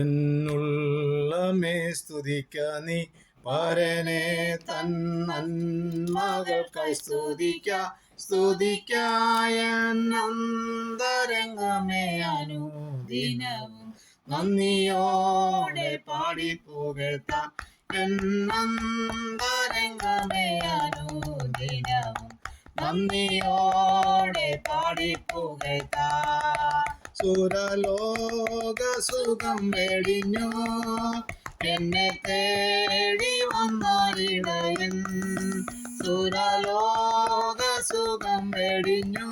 എന്നുള്ളമേ സ്തുതിക്ക നീ. പരനെ തന്നന്മകൾക്കായി സ്തുതിക്ക. സ്തുതിക്കായ അന്തരംഗമേ അനുദിനവും. നന്ദിയോടെ പാടി പുകഴ്ത്ത എന്നന്തരംഗമേ അനുദിനവും. നന്ദിയോടെ പാടി പുകഴ്ത്ത സുരലോക സുഖം വെടിഞ്ഞു. എന്നെ തേടി വന്നാലിടയൻ സുരലോക സുഖം വെടിഞ്ഞു.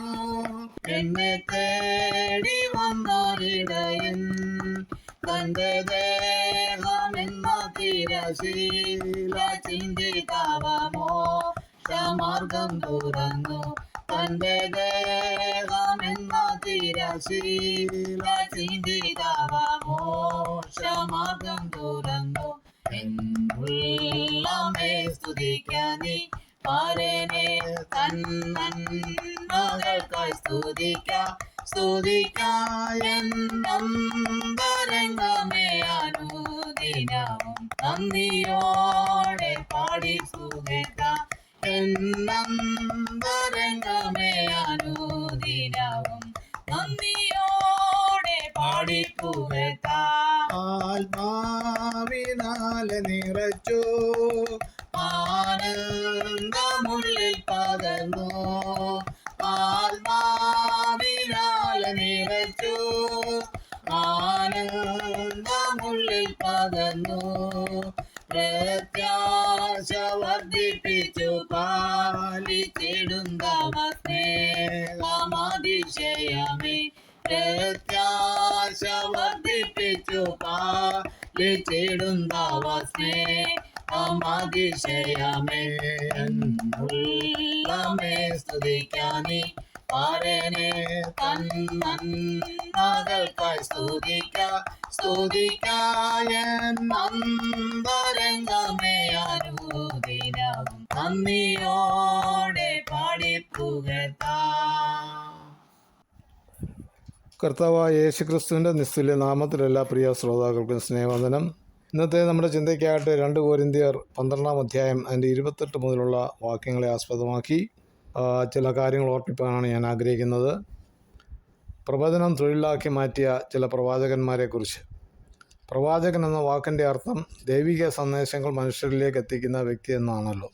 എന്നെ തേടി വന്നാലിടയൻ തന്റെ ദേഹമെന്ന തിരശീല ചിന്തിക്കാവമോ? മാർഗം തുറന്നു. തന്റെ ദേഹമെന്ന തിരശീല ചിന്തിതാവമോ മാർഗം തുറന്നു എന്നുള്ളമേ സ്തുതിക്കാനി. പരനെ തന്നന്മകൾക്കായി സ്തുതിക്ക. സ്തുതിക്കായെന്നന്തരംഗമേ അനുദിനവും നന്ദിയോടെ പാടി സുഖിക്ക എന്നന്തരംഗമേ നന്ദിയോടെ പാടി പുകഴ്ത്ത ആത്മാവിനാലെ നിറച്ചു. ആനന്ദമുള്ളിൽ പകർന്നു. ആത്മാവിനാലെ നിറച്ചു. ആനന്ദമുള്ളിൽ പകർന്നു. പാലിച്ചിടുന്നവസ്നേഹമാതിശയമേ എന്നുള്ളമേ സ്തുതിക്കാനി പാരനെ തന്നകൾക്കായി സ്തുതിക്ക സ്തുതിക്കായ നന്ദരംഗമേ അനുദിനവും നന്ദിയോടെ പാടിപ്പുകത്താം കർത്താവായ യേശുക്രിസ്തുവിന്റെ നിസ്തുല്യ നാമത്തിലെല്ലാ പ്രിയ ശ്രോതാക്കൾക്കും സ്നേഹവന്ദനം. ഇന്നത്തെ നമ്മുടെ ചിന്തയ്ക്കായിട്ട് രണ്ട് കോരിന്തിയർ പന്ത്രണ്ടാം അധ്യായം അതിന്റെ ഇരുപത്തെട്ട് മുതലുള്ള വാക്യങ്ങളെ ആസ്പദമാക്കി ചില കാര്യങ്ങൾ ഓർപ്പിക്കാനാണ് ഞാൻ ആഗ്രഹിക്കുന്നത്. പ്രബോധനം തൊഴിലാക്കി മാറ്റിയ ചില പ്രവാചകന്മാരെക്കുറിച്ച്. പ്രവാചകൻ എന്ന വാക്കിന്റെ അർത്ഥം ദൈവിക സന്ദേശങ്ങൾ മനുഷ്യരിലേക്ക് എത്തിക്കുന്ന വ്യക്തി എന്നാണല്ലോ.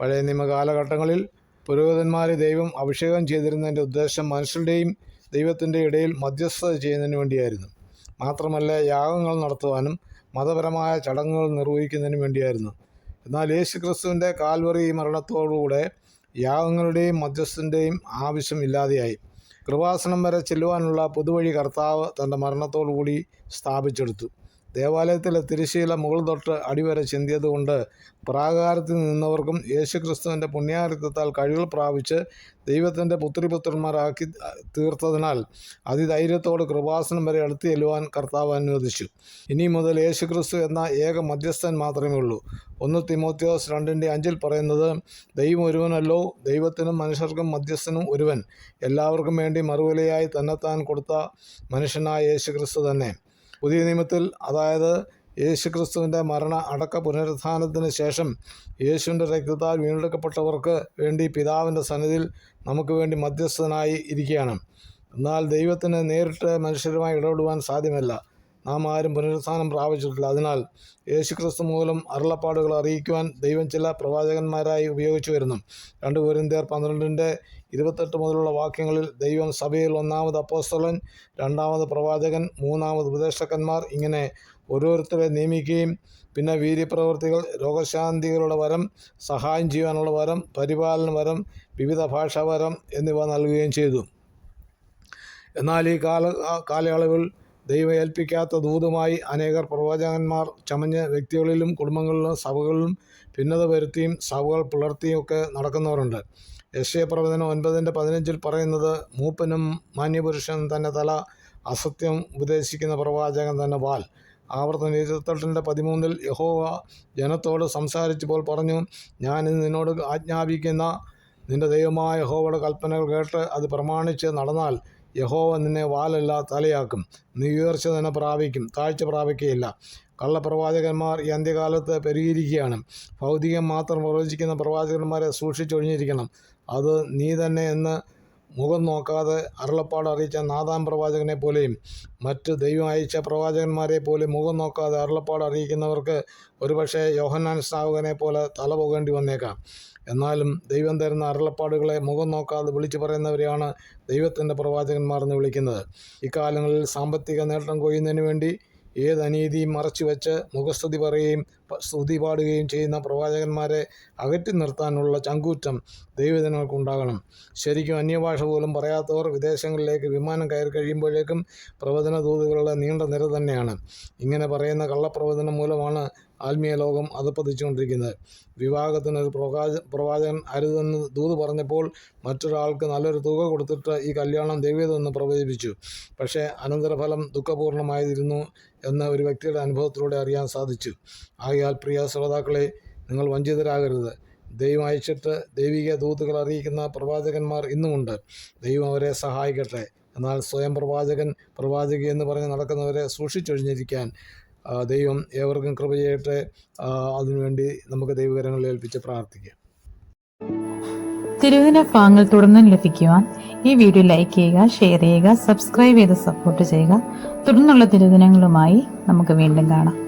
പഴയ നിയമ കാലഘട്ടങ്ങളിൽ പുരോഹിതന്മാരെ ദൈവം അഭിഷേകം ചെയ്തിരുന്നതിന്റെ ഉദ്ദേശം മനുഷ്യരുടെയും ദൈവത്തിന്റെ ഇടയിൽ മധ്യസ്ഥത ചെയ്യുന്നതിന് വേണ്ടിയായിരുന്നു. മാത്രമല്ല യാഗങ്ങൾ നടത്തുവാനും മതപരമായ ചടങ്ങുകൾ നിർവഹിക്കുന്നതിനും വേണ്ടിയായിരുന്നു. എന്നാൽ യേശു ക്രിസ്തുവിന്റെ കാൽവറി മരണത്തോടുകൂടെ യാഗങ്ങളുടെയും മധ്യസ്ഥന്റെയും ആവശ്യം ഇല്ലാതെയായി. കൃപാസനം വരെ ചെല്ലുവാനുള്ള പുതുവഴി കർത്താവ് തന്റെ മരണത്തോടുകൂടി സ്ഥാപിച്ചെടുത്തു. ദേവാലയത്തിലെ തിരശ്ശീല മുകൾ തൊട്ട് അടിവരെ ചിന്തിയതുകൊണ്ട് പ്രാകാരത്തിൽ നിന്നവർക്കും യേശുക്രിസ്തുവിന്റെ പുണ്യാരിത്വത്താൽ കഴിവ് പ്രാപിച്ച് ദൈവത്തിന്റെ പുത്രിപുത്രന്മാരാക്കി തീർത്തതിനാൽ അതിധൈര്യത്തോട് കൃപാസനം വരെ അടുത്തു ചെല്ലുവാൻ കർത്താവ് അനുവദിച്ചു. ഇനി മുതൽ യേശുക്രിസ്തു എന്ന ഏക മധ്യസ്ഥൻ മാത്രമേ ഉള്ളൂ. ഒന്ന് തിമോത്യോസ് രണ്ടിന്റെ അഞ്ചിൽ പറയുന്നത് ദൈവം ഒരുവനല്ലോ ദൈവത്തിനും മനുഷ്യർക്കും മധ്യസ്ഥനും ഒരുവൻ. എല്ലാവർക്കും വേണ്ടി മറുവിലയായി തന്നെത്താൻ കൊടുത്ത മനുഷ്യനായ യേശുക്രിസ്തു തന്നെ. പുതിയ നിയമത്തിൽ അതായത് യേശുക്രിസ്തുവിന്റെ മരണ അടക്ക പുനരുത്ഥാനത്തിന് ശേഷം യേശുവിന്റെ രക്തത്താൽ വീണ്ടെടുക്കപ്പെട്ടവർക്ക് വേണ്ടി പിതാവിന്റെ സന്നിധിയിൽ നമുക്ക് വേണ്ടി മധ്യസ്ഥനായി ഇരിക്കുകയാണ്. എന്നാൽ ദൈവത്തിന് നേരിട്ട് മനുഷ്യരുമായി ഇടപെടുവാൻ സാധ്യമല്ല. നാം ആരും പുനരുത്ഥാനം പ്രാപിച്ചിട്ടില്ല. അതിനാൽ യേശുക്രിസ്തു മൂലം അരുളപ്പാടുകൾ അറിയിക്കുവാൻ ദൈവം ചില പ്രവാചകന്മാരായി ഉപയോഗിച്ചു വരുന്നു. രണ്ട് കോരിന്ത്യർ പന്ത്രണ്ടിന്റെ ഇരുപത്തെട്ട് മുതലുള്ള വാക്യങ്ങളിൽ ദൈവം സഭയിൽ ഒന്നാമത് അപ്പോസ്തലൻ രണ്ടാമത് പ്രവാചകൻ മൂന്നാമത് ഉപദേഷ്ടക്കന്മാർ ഇങ്ങനെ ഓരോരുത്തരെ നിയമിക്കുകയും പിന്നെ വീര്യപ്രവൃത്തികൾ രോഗശാന്തികളുടെ വരം സഹായം ചെയ്യാനുള്ള വരം പരിപാലന വരം വിവിധ ഭാഷാവരം എന്നിവ നൽകുകയും ചെയ്തു. എന്നാൽ ഈ കാല കാലയളവിൽ ദൈവം ഏൽപ്പിക്കാത്ത ദൂതുമായി അനേകർ പ്രവാചകന്മാർ ചമഞ്ഞ് വ്യക്തികളിലും കുടുംബങ്ങളിലും സഭകളിലും ഭിന്നത വരുത്തിയും സഭകൾ പുലർത്തിയും ഒക്കെ നടക്കുന്നവരുണ്ട്. യശയ പ്രവചനം ഒൻപതിന്റെ പതിനഞ്ചിൽ പറയുന്നത് മൂപ്പനും മാന്യപുരുഷനും തന്നെ തല അസത്യം ഉപദേശിക്കുന്ന പ്രവാചകൻ തന്നെ വാൽ. ആവർത്തന ഇരുപത്തെട്ടിന്റെ പതിമൂന്നിൽ യഹോവ ജനത്തോട് സംസാരിച്ചപ്പോൾ പറഞ്ഞു ഞാൻ നിന്നോട് ആജ്ഞാപിക്കുന്ന നിന്റെ ദൈവമായ യഹോവയുടെ കൽപ്പനകൾ കേട്ട് അത് പ്രമാണിച്ച് നടന്നാൽ യഹോവ നിന്നെ വാലല്ല തലയാക്കും. നീ ഉയർച്ച തന്നെ പ്രാപിക്കും. താഴ്ച പ്രാപിക്കുകയില്ല കള്ളപ്രവാചകന്മാർ ഈ അന്ത്യകാലത്ത് പെരുകിയിരിക്കുകയാണ്. ഭൗതികം മാത്രം പ്രവചിക്കുന്ന പ്രവാചകന്മാരെ സൂക്ഷിച്ചൊഴിഞ്ഞിരിക്കണം. അത് നീ തന്നെ എന്ന് മുഖം നോക്കാതെ അരുളപ്പാട് അറിയിച്ച നാദാം പ്രവാചകനെ പോലെയും മറ്റ് ദൈവം അയച്ച പ്രവാചകന്മാരെ പോലെ മുഖം നോക്കാതെ അരുളപ്പാട് അറിയിക്കുന്നവർക്ക് ഒരുപക്ഷെ യോഹന്നാൻ സ്നാവകനെ പോലെ തല പോകേണ്ടി വന്നേക്കാം. എന്നാലും ദൈവം തരുന്ന അരുളപ്പാടുകളെ മുഖം നോക്കാതെ വിളിച്ചു പറയുന്നവരെയാണ് ദൈവത്തിന്റെ പ്രവാചകന്മാർ എന്ന് വിളിക്കുന്നത്. ഇക്കാലങ്ങളിൽ സാമ്പത്തിക നേട്ടം കൊയ്യുന്നതിന് വേണ്ടി ഏത് അനീതിയും മറച്ചു വെച്ച് മുഖസ്തുതി പറയുകയും സ്തുതി പാടുകയും ചെയ്യുന്ന പ്രവാചകന്മാരെ അകറ്റി നിർത്താനുള്ള ചങ്കൂറ്റം ദൈവജനങ്ങൾക്കുണ്ടാകണം. ശരിക്കും അന്യഭാഷ പോലും പറയാത്തവർ വിദേശങ്ങളിലേക്ക് വിമാനം കയറി കഴിയുമ്പോഴേക്കും പ്രവചന ദൂതുകളുടെ നീണ്ട നിര തന്നെയാണ്. ഇങ്ങനെ പറയുന്ന കള്ളപ്രവചനം മൂലമാണ് ആത്മീയ ലോകം അധപ്പതിച്ചുകൊണ്ടിരിക്കുന്നത് വിവാഹത്തിനൊരു പ്രവാച പ്രവാചകൻ അരുതെന്ന് ദൂത് പറഞ്ഞപ്പോൾ മറ്റൊരാൾക്ക് നല്ലൊരു തുക കൊടുത്തിട്ട് ഈ കല്യാണം ദൈവീയതെന്ന് പ്രവചിപ്പിച്ചു. പക്ഷേ അനന്തരഫലം ദുഃഖപൂർണമായിരുന്നു എന്ന് ഒരു വ്യക്തിയുടെ അനുഭവത്തിലൂടെ അറിയാൻ സാധിച്ചു. ആകയാൽ പ്രിയ ശ്രോതാക്കളെ നിങ്ങൾ വഞ്ചിതരാകരുത്. ദൈവം അയച്ചിട്ട് ദൈവിക ദൂതുകൾ അറിയിക്കുന്ന പ്രവാചകന്മാർ ഇന്നുമുണ്ട്. ദൈവം അവരെ സഹായിക്കട്ടെ. എന്നാൽ സ്വയം പ്രവാചകൻ പ്രവാചകി എന്ന് പറഞ്ഞ് നടക്കുന്നവരെ സൂക്ഷിച്ചൊഴിഞ്ഞിരിക്കാൻ ദൈവം ഏവർക്കും കൃപ ചെയ്യട്ടെ. അതിനുവേണ്ടി നമുക്ക് ദൈവകരങ്ങളിൽ ഏൽപ്പിച്ച് പ്രാർത്ഥിക്കാം. തിരുവിന ഭാഗങ്ങൾ തുടർന്നും ലഭിക്കുവാൻ ഈ വീഡിയോ ലൈക്ക് ചെയ്യുക ഷെയർ ചെയ്യുക സബ്സ്ക്രൈബ് ചെയ്ത് സപ്പോർട്ട് ചെയ്യുക. തുടർന്നുള്ള തിരുദിനങ്ങളുമായി നമുക്ക് വീണ്ടും കാണാം.